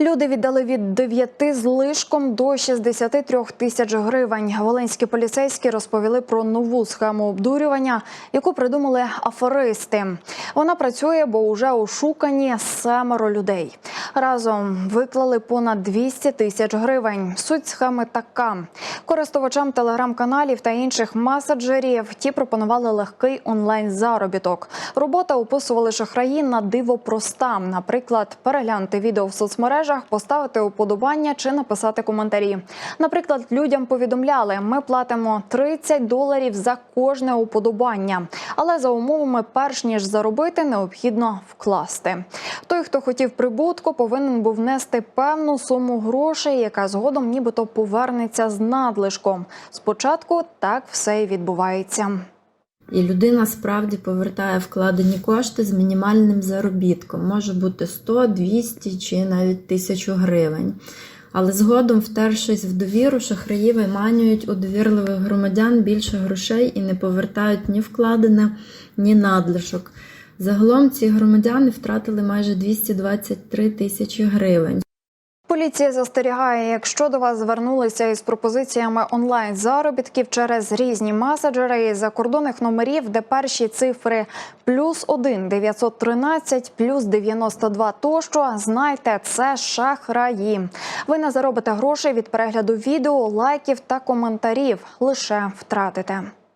Люди віддали від 9 з лишком до 63 тисяч гривень. Волинські поліцейські розповіли про нову схему обдурювання, яку придумали аферисти. Вона працює, бо вже ошукані семеро людей. Разом виклали понад 200 тисяч гривень. Суть схеми така: користувачам телеграм-каналів та інших меседжерів ті пропонували легкий онлайн заробіток. Робота описували шахраї на диво проста. Наприклад, переглянути відео в соцмережах, поставити уподобання чи написати коментарі. Наприклад, людям повідомляли, ми платимо 30 доларів за кожне уподобання, але за умовами, перш ніж заробити, необхідно вкласти. Той, хто хотів прибутку, повинен був внести певну суму грошей, яка згодом нібито повернеться з надлишком. Спочатку так все і відбувається. І людина справді повертає вкладені кошти з мінімальним заробітком. Може бути 100, 200 чи навіть 1000 гривень. Але згодом, втершись в довіру, шахраї виманюють у довірливих громадян більше грошей і не повертають ні вкладене, ні надлишок. Загалом ці громадяни втратили майже 223 тисячі гривень. Поліція застерігає, якщо до вас звернулися із пропозиціями онлайн заробітків через різні меседжери із закордонних номерів, де перші цифри плюс 1 913, плюс 92 тощо, знайте, це шахраї. Ви не заробите грошей від перегляду відео, лайків та коментарів, лише втратите.